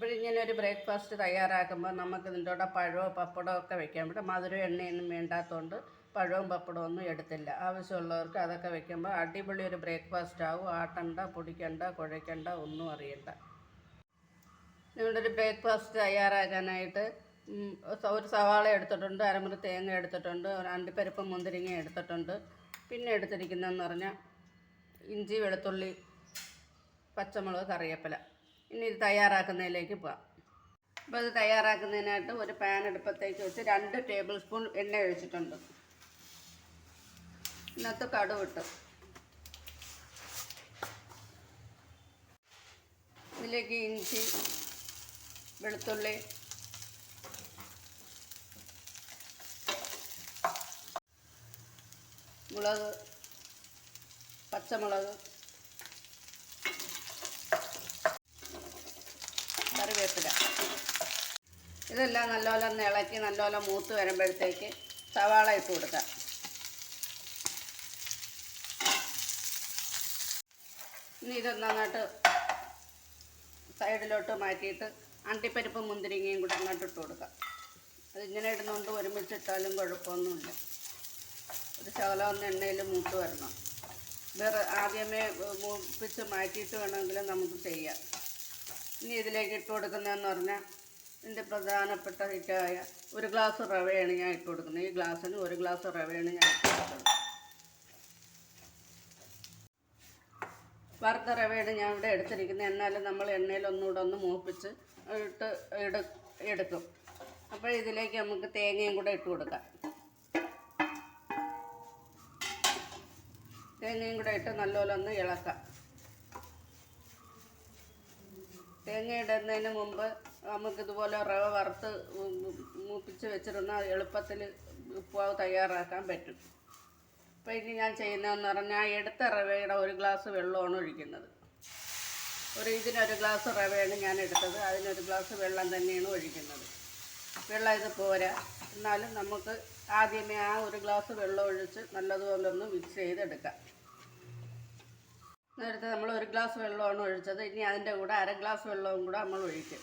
അപ്പോൾ ഇങ്ങനെ ഒരു ബ്രേക്ക്ഫാസ്റ്റ് തയ്യാറാക്കുമ്പോൾ നമുക്ക് ഇതിന്റെ കൂടെ പഴമോ പപ്പടമോ ഒക്കെ വെക്കാൻ പറ്റും. മധുരം എണ്ണയൊന്നും വേണ്ടാത്തതുകൊണ്ട് പഴവും പപ്പടവും ഒന്നും എടുത്തില്ല. ആവശ്യമുള്ളവർക്ക് അതൊക്കെ വെക്കുമ്പോൾ അടിപൊളി ഒരു ബ്രേക്ക്ഫാസ്റ്റ് ആവും. ആട്ടണ്ട പൊടിക്കണ്ട കുഴയ്ക്കണ്ട ഒന്നും അറിയണ്ട. നിങ്ങളുടെ ഒരു ബ്രേക്ക്ഫാസ്റ്റ് തയ്യാറാക്കാനായിട്ട് ഒരു സവാള എടുത്തിട്ടുണ്ട് അരമുറി തേങ്ങ എടുത്തിട്ടുണ്ട് ഒരു അണ്ടിപ്പരിപ്പ് മുന്തിരിങ്ങ എടുത്തിട്ടുണ്ട്. പിന്നെ എടുത്തിരിക്കുന്നതെന്ന് പറഞ്ഞാൽ ഇഞ്ചി വെളുത്തുള്ളി പച്ചമുളക് കറിവേപ്പില. ഇനി ഇത് തയ്യാറാക്കുന്നതിലേക്ക് പോകാം അപ്പോൾ ഇത് തയ്യാറാക്കുന്നതിനായിട്ട് ഒരു പാൻ അടുപ്പത്തേക്ക് വെച്ച് രണ്ട് ടേബിൾ സ്പൂൺ എണ്ണ ഒഴിച്ചിട്ടുണ്ട്. ഇതിനകത്ത് കടുവിട്ട്. ഇതിലേക്ക് ഇഞ്ചി വെളുത്തുള്ളി മുളക് പച്ചമുളക് കറിവേപ്പില ഇതെല്ലാം നല്ലപോലെ ഒന്ന് ഇളക്കി നല്ലപോലെ മൂത്ത് വരുമ്പോഴത്തേക്ക് സവാള ഇട്ട് കൊടുക്കാം. ഇനി ഇത് നന്നായിട്ട് സൈഡിലോട്ട് മാറ്റിയിട്ട് അണ്ടിപ്പരിപ്പ് മുന്തിരിങ്ങയും കൂടെ അങ്ങോട്ട് ഇട്ട് കൊടുക്കാം. അതിങ്ങനെ ഇടുന്നുകൊണ്ട് ഒരുമിച്ച് ഇട്ടാലും കുഴപ്പമൊന്നുമില്ല. ഒരു ശകലം ഒന്ന് എണ്ണയിൽ മൂത്ത് വരണം. വേറെ ആദ്യമേ മൂപ്പിച്ച് മാറ്റിയിട്ട് വേണമെങ്കിലും നമുക്ക് ചെയ്യാം. ഇനി ഇതിലേക്ക് ഇട്ട് കൊടുക്കുന്നതെന്ന് പറഞ്ഞാൽ ഇതിന്റെ പ്രധാനപ്പെട്ട ഹിറ്റായ ഒരു ഗ്ലാസ് റവയാണ് ഞാൻ ഇട്ട് കൊടുക്കുന്നത്. ഈ ഗ്ലാസ്സിന് ഒരു ഗ്ലാസ് റവയാണ് ഞാൻ ഇട്ട് കൊടുക്കുന്നത്. വറുത്ത റവയാണ് ഞാൻ ഇവിടെ എടുത്തിരിക്കുന്നത്. എന്നാലും നമ്മൾ എണ്ണയിൽ ഒന്നുകൂടെ ഒന്ന് മൂപ്പിച്ച് ഇട്ട് എടു എടുക്കും. അപ്പോൾ ഇതിലേക്ക് നമുക്ക് തേങ്ങയും കൂടെ ഇട്ട് കൊടുക്കാം. തേങ്ങയും കൂടെ ഇട്ട് നല്ലപോലെ ഒന്ന് ഇളക്കാം. തേങ്ങ ഇടുന്നതിന് മുമ്പ് നമുക്കിതുപോലെ റവ വറുത്ത് മൂപ്പിച്ച് വെച്ചിരുന്ന എളുപ്പത്തിൽ ഉപ്പാവ് തയ്യാറാക്കാൻ പറ്റും. അപ്പോൾ ഇനി ഞാൻ ചെയ്യുന്നതെന്ന് പറഞ്ഞാൽ എടുത്ത റവയുടെ ഒരു ഗ്ലാസ് വെള്ളമാണ് ഒഴിക്കുന്നത്. ഒരു ഇതിനൊരു ഗ്ലാസ് റവയാണ് ഞാൻ എടുത്തത്. അതിനൊരു ഗ്ലാസ് വെള്ളം തന്നെയാണ് ഒഴിക്കുന്നത്. വെള്ളം ഇത് പോരാ. എന്നാലും നമുക്ക് ആദ്യമേ ആ ഒരു ഗ്ലാസ് വെള്ളം ഒഴിച്ച് നല്ലതുപോലെ ഒന്ന് മിക്സ് ചെയ്തെടുക്കാം. നേരത്തെ നമ്മൾ ഒരു ഗ്ലാസ് വെള്ളമാണ് ഒഴിച്ചത്. ഇനി അതിന്റെ കൂടെ അര ഗ്ലാസ് വെള്ളവും കൂടെ നമ്മൾ ഒഴിക്കും.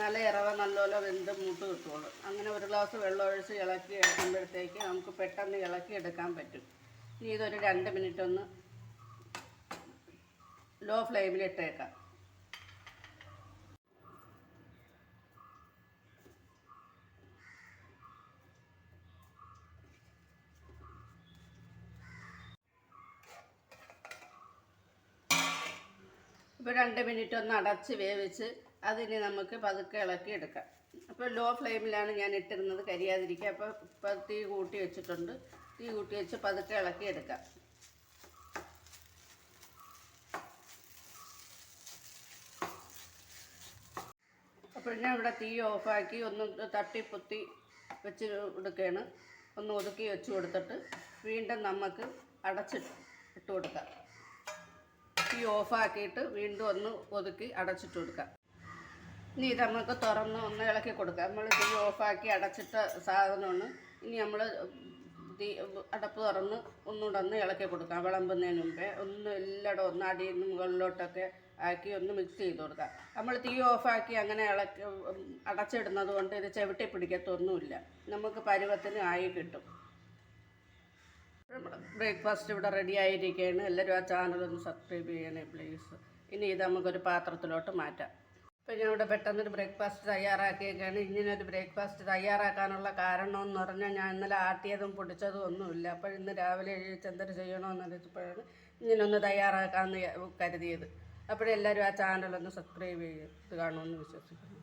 നല്ല ഇറവ നല്ലപോലെ വെന്ത് മൂട്ട് കിട്ടുള്ളൂ. അങ്ങനെ ഒരു ഗ്ലാസ് വെള്ളം ഒഴിച്ച് ഇളക്കി എടുക്കുമ്പോഴത്തേക്ക് നമുക്ക് പെട്ടെന്ന് ഇളക്കി എടുക്കാൻ പറ്റും. ഇനി ഇതൊരു രണ്ട് മിനിറ്റ് ഒന്ന് ലോ ഫ്ലെയിമിൽ ഇട്ടേക്കാം. ഇപ്പോൾ രണ്ട് മിനിറ്റ് ഒന്ന് അടച്ച് വേവിച്ച് അതിന് നമുക്ക് പതുക്കെ ഇളക്കി എടുക്കാം. അപ്പോൾ ലോ ഫ്ലെയിമിലാണ് ഞാൻ ഇട്ടിരുന്നത് കരിയാതിരിക്കുക അപ്പോൾ ഇപ്പോൾ തീ കൂട്ടി വെച്ചിട്ടുണ്ട്. തീ കൂട്ടി വെച്ച് പതുക്കെ ഇളക്കി എടുക്കാം. അപ്പോൾ ഞാൻ ഇവിടെ തീ ഓഫാക്കി ഒന്ന് തട്ടി പൊത്തി വെച്ച് എടുക്കുകയാണ്. ഒന്ന് ഒതുക്കി വെച്ച് കൊടുത്തിട്ട് വീണ്ടും നമുക്ക് അടച്ചിട്ട് ഇട്ട് കൊടുക്കാം. തീ ഓഫാക്കിയിട്ട് വീണ്ടും ഒന്ന് ഒതുക്കി അടച്ചിട്ട് കൊടുക്കാം. ഇനി ഇത് നമുക്ക് തുറന്ന് ഒന്ന് ഇളക്കി കൊടുക്കാം. നമ്മൾ തീ ഓഫാക്കി അടച്ചിട്ട സാധനമാണ്. ഇനി നമ്മൾ തീ അടപ്പ് തുറന്ന് ഒന്നുകൂടെ ഒന്ന് ഇളക്കി കൊടുക്കാം. വിളമ്പുന്നതിന് മുമ്പേ ഒന്ന് എല്ലായിടും ഒന്ന് അടിയിൽ നിന്ന് മുകളിലോട്ടൊക്കെ ആക്കി ഒന്ന് മിക്സ് ചെയ്ത് കൊടുക്കാം. നമ്മൾ തീ ഓഫാക്കി അങ്ങനെ ഇളക്കി അടച്ചിടുന്നത് കൊണ്ട് ഇത് ചവിട്ടി പിടിക്കത്തൊന്നുമില്ല. നമുക്ക് പരുവത്തിന് ആയി കിട്ടും. നമ്മുടെ ബ്രേക്ക്ഫാസ്റ്റ് ഇവിടെ റെഡി ആയിരിക്കുകയാണ് എല്ലാവരും ആ ചാനൽ ഒന്ന് സബ്സ്ക്രൈബ് ചെയ്യണേ പ്ലീസ് ഇനി ഇത് നമുക്കൊരു പാത്രത്തിലോട്ട് മാറ്റാം. ഇപ്പം ഞാൻ ഇവിടെ പെട്ടെന്നൊരു ബ്രേക്ക്ഫാസ്റ്റ് തയ്യാറാക്കിയൊക്കെയാണ് ഇങ്ങനൊരു ബ്രേക്ക്ഫാസ്റ്റ് തയ്യാറാക്കാനുള്ള കാരണം എന്ന് പറഞ്ഞാൽ ഞാൻ ഇന്നലെ ആട്ടിയതും പൊടിച്ചതും ഒന്നുമില്ല. അപ്പോൾ ഇന്ന് രാവിലെ എഴുതിച്ച് എന്തൊരു ചെയ്യണമെന്ന് ആലോചിച്ചപ്പോഴാണ് ഇങ്ങനൊന്ന് തയ്യാറാക്കാമെന്ന് കരുതിയത്. അപ്പോഴെല്ലാവരും ആ ചാനലൊന്ന് സബ്സ്ക്രൈബ് ചെയ്ത് കാണുമെന്ന് വിശ്വസിക്കുന്നു.